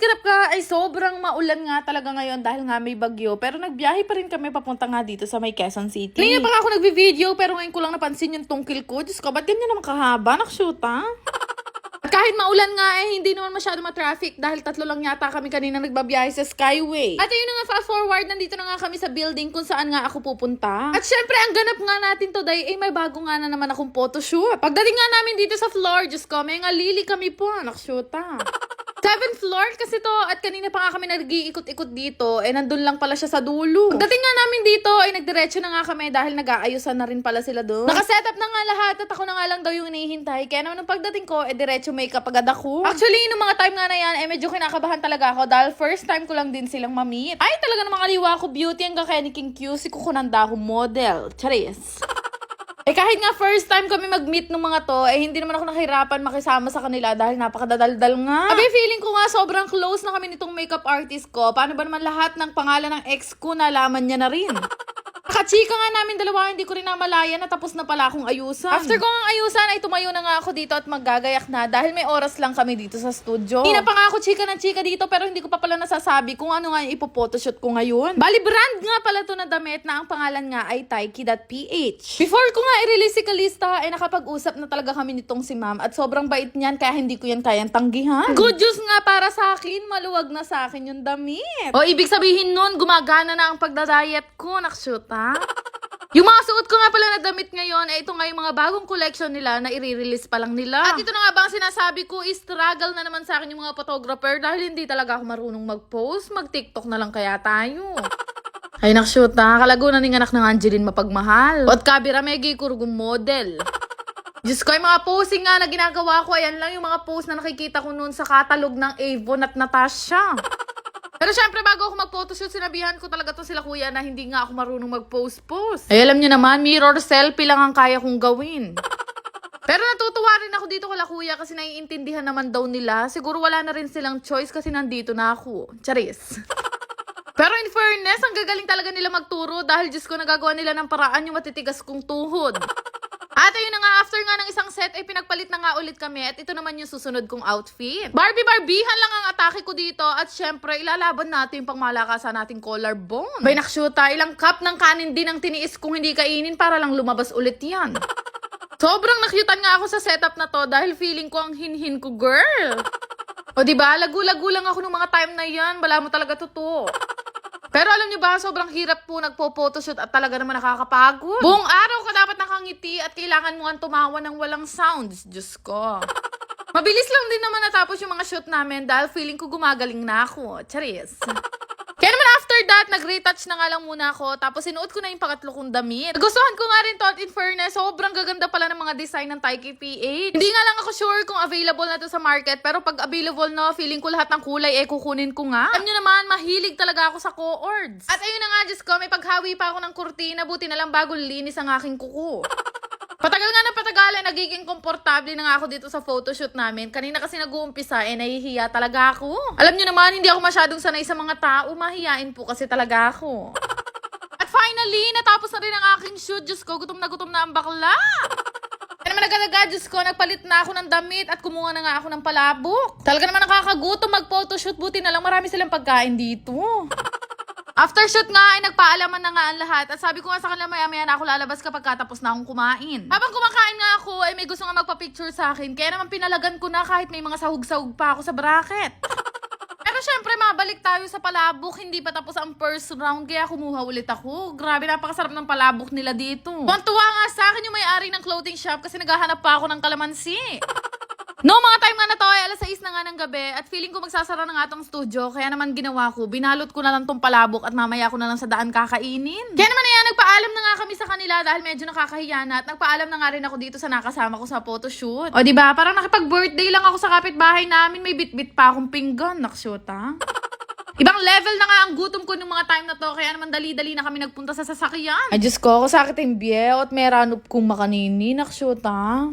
Skirap ka ay sobrang maulan nga talaga ngayon dahil nga may bagyo. Pero nagbiyahe pa rin kami papunta nga dito sa may Quezon City. Kanina pa nga ako nagbi-video pero ngayon ko lang napansin yung tungkil ko. Diyos ko, ba't ganyan naman kahaba? Nakshoot ha? Kahit maulan nga eh, hindi naman masyado ma-traffic dahil tatlo lang yata kami kanina nagbabiyahe sa Skyway. At ayun na nga, fast forward, nandito na nga kami sa building kung saan nga ako pupunta. At syempre, ang ganap nga natin today, eh may bago nga na naman akong photoshoot. Pagdating nga namin dito sa floor, Diyos ko, may nga lili kami po, nakshoot ha. Seventh floor kasi to at kanina pa nga kami nag-iikot-ikot dito eh nandun lang pala siya sa dulo. Pagdating nga namin dito ay nagdiretso na nga kami dahil nag-aayusan na rin pala sila doon. Nakasetup na nga lahat at ako na nga lang daw yung hinihintay. Kaya naman nung pagdating ko eh diretso makeup agad ako. Actually nung mga time nga na yan eh medyo kinakabahan talaga ako dahil first time ko lang din silang ma-meet. Ay talaga namang kaliwa ko beauty hanggang kaya ni King Q si kukunanda ako model. Charis. Eh kahit nga first time kami mag-meet ng mga to, eh hindi naman ako nahirapan makisama sa kanila dahil napakadadaldal nga. Abi, feeling ko nga sobrang close na kami nitong makeup artist ko. Paano ba naman lahat ng pangalan ng ex ko nalaman niya na rin? Kachika nga namin dalawa, hindi ko rin namalaya na tapos na pala akong ayusan. After ko ang ayusan, ay tumayo na nga ako dito at maggagayak na dahil may oras lang kami dito sa studio. Hindi na pa nga ako chika ng chika dito pero hindi ko pa pala nasasabi kung ano nga yung ipophotoshoot ko ngayon. Bali, brand nga pala to na damit na ang pangalan nga ay Taiki.ph. Before ko nga i-release si Kalista, ay nakapag-usap na talaga kami nitong si ma'am at sobrang bait niyan kaya hindi ko yan kayang tanggihan. Good news nga para sa akin, maluwag na sa akin yung damit. O ibig sabihin nun, gumagana na ang pagdadayet ko, nakshoot ha? Yung mga suot ko nga pala na damit ngayon, eh ito nga yung mga bagong collection nila na i-release pa lang nila. At ito na nga ba ang sinasabi ko, struggle na naman sa akin yung mga photographer dahil hindi talaga ako marunong mag-post. Mag-tiktok na lang kaya tayo. Ay nakshoot na ning anak ng Angeline mapagmahal. At kabira may kurgong model. Diyos ko, yung mga posing nga na ginagawa ko, ayan lang yung mga post na nakikita ko noon sa katalog ng Avon at Natasha. Pero syempre, bago ako mag-photoshoot, sinabihan ko talaga to sila kuya na hindi nga ako marunong mag-post-post. Ay, alam nyo naman, mirror selfie lang ang kaya kong gawin. Pero natutuwa rin ako dito kala kuya kasi naiintindihan naman daw nila. Siguro wala na rin silang choice kasi nandito na ako. Charis. Pero in fairness, ang gagaling talaga nila magturo dahil Diyos ko nagagawa nila ng paraan yung matitigas kong tuhod. At ayun na nga, after nga ng isang set, ay pinagpalit na nga ulit kami. At ito naman yung susunod kong outfit. Barbie Barbihan lang ang atake ko dito. At syempre, ilalaban natin yung pangmalakasan nating collarbone. Bay nakshuta, ilang cup ng kanin din ang tiniis kung hindi kainin para lang lumabas ulit yan. Sobrang nakyutan nga ako sa setup na to dahil feeling ko ang hinhin ko, girl. O di ba lagu-lagu lang ako nung mga time na yan. Bala mo talaga totoo. Pero alam niyo ba, sobrang hirap po nagpo-photoshoot at talaga naman nakakapagod. Buong araw ka dapat nakangiti at kailangan mo ang tumawa ng walang sounds. Diyos ko. Mabilis lang din naman natapos yung mga shoot namin dahil feeling ko gumagaling na ako. Charis. That, nag-retouch na nga lang muna ako. Tapos sinuot ko na yung pangatlo kong damit. Gustuhan ko nga rin to at in fairness, sobrang gaganda pala ng mga design ng Taiki PH. Hindi nga lang ako sure kung available na to sa market. Pero pag available no, feeling ko lahat ng kulay eh kukunin ko nga. Alam nyo naman, mahilig talaga ako sa co-ords. At ayun na nga, Diyos ko, may paghawi pa ako ng kurtina. Buti na lang bago linis ang aking kuko. Patagal nga na patagal, eh, nagiging komportable na nga ako dito sa photoshoot namin. Kanina kasi nag-uumpisa, eh, nahihiya talaga ako. Alam nyo naman, hindi ako masyadong sanay sa mga tao. Mahihiyain po kasi talaga ako. At finally, natapos na rin ang aking shoot. Diyos ko, gutom na gutom na ang bakla. Kaya naman agad-agad, Diyos ko, nagpalit na ako ng damit at kumuha na nga ako ng palabok. Talaga naman nakakagutom mag-photoshoot. Buti na lang marami silang pagkain dito. After shoot nga ay nagpaalaman na nga ang lahat at sabi ko nga sa kanila maya maya na ako lalabas kapag katapos na akong kumain. Habang kumakain nga ako ay may gusto nga magpa-picture sa akin kaya naman pinalagan ko na kahit may mga sahug-sahug pa ako sa bracket. Pero syempre mabalik tayo sa palabok, hindi pa tapos ang first round kaya kumuha ulit ako. Grabe napakasarap ng palabok nila dito. Tuwa nga sa akin yung may-ari ng clothing shop kasi naghahanap pa ako ng kalamansi. No, mga time nga na to ay alas 6 na nga ng gabi at feeling ko magsasara na nga tong studio kaya naman ginawa ko, binalot ko na lang tong palabok at mamaya ko na lang sa daan kakainin. Kaya naman yan, nagpaalam na nga kami sa kanila dahil medyo nakakahiya na at nagpaalam na nga rin ako dito sa nakasama ko sa photoshoot. O di ba parang nakipag-birthday lang ako sa kapitbahay namin, may bit-bit pa akong pinggan, nakshoot ha? Ibang level na nga ang gutom ko nung mga time na to, kaya naman dali-dali na kami nagpunta sa sasakyan. Ay, Diyos ko, ako sakit yung biye at may ranop kong makanini, nakshoot ha?